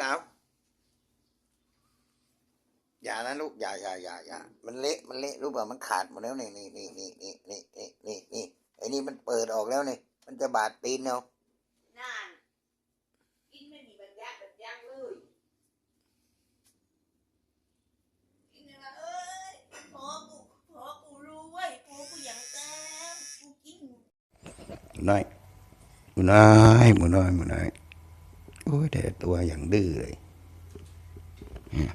แล้ว อย่านะลูกอย่าอย่าอย่าอย่ามันเละมันเละรู้ป่ะมันขาดหมดแล้วนี่นี่นี่นี่นี่นี่นี่นี่นี่ไอ้นี่มันเปิดออกแล้วนี่มันจะบาดตีนเอานานกินไม่มีบรรยากบรรยากเลยกินยังไงเอ้ยพอกูพอกูรู้เว้ยพอกูอย่างแต้มกูกินน้อยหมูน้อย โอ้ยแต่ตัวอย่างดื้อเลยเนี่ย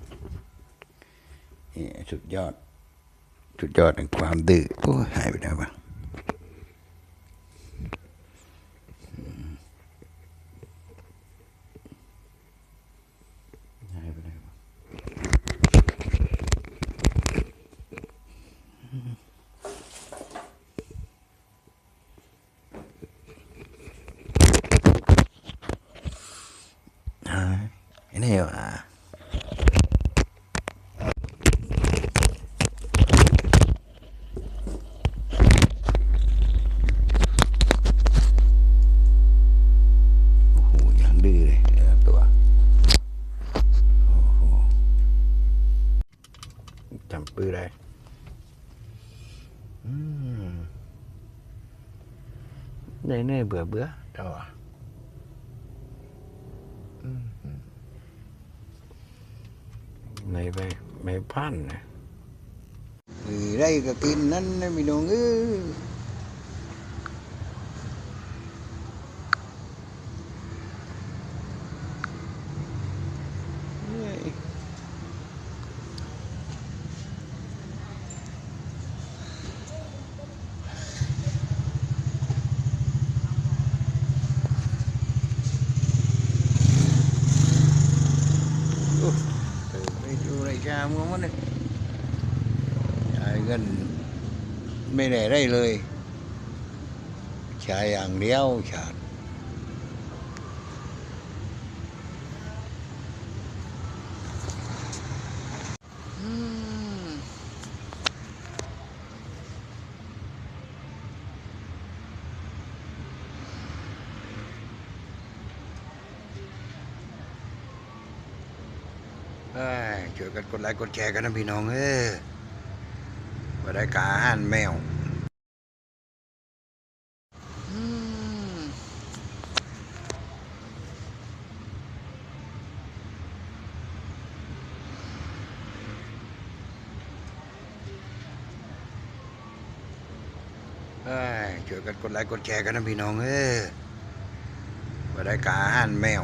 สุดยอด สุดยอดแห่งความดื้อโอ้ยหายไปแล้วะห cái này là bự đây. Uhm. đây. Này bữa bữa. Đâu à ในไปไม่พันนะเออได้ก็กินนั่นนะมีน้องเออเฮ้ามังมันเยจ่าเงินไม่ได้ได้เลยจ่ายอย่างเดียวใช่ ช่วยกันกดไลค์กดแชร์กันนะพี่น้องเอ้ยมาได้กาอาหารแมวเอ้ยช่วยกันกดไลค์กดแชร์กันนะพี่น้องเอ้ยมาได้กาอาหารแมว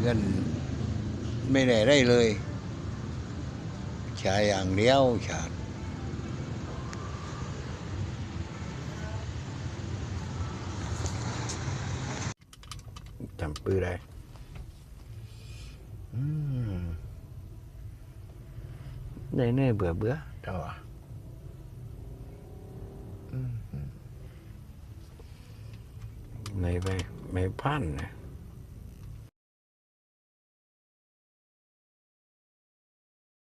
chạy gần ไม่ได้ได้เลยใช้อย่างเดียวชาติจำปื้อได้ได้เน่เบื่อเบื่อเจ้าอะในไปไม่พันนะ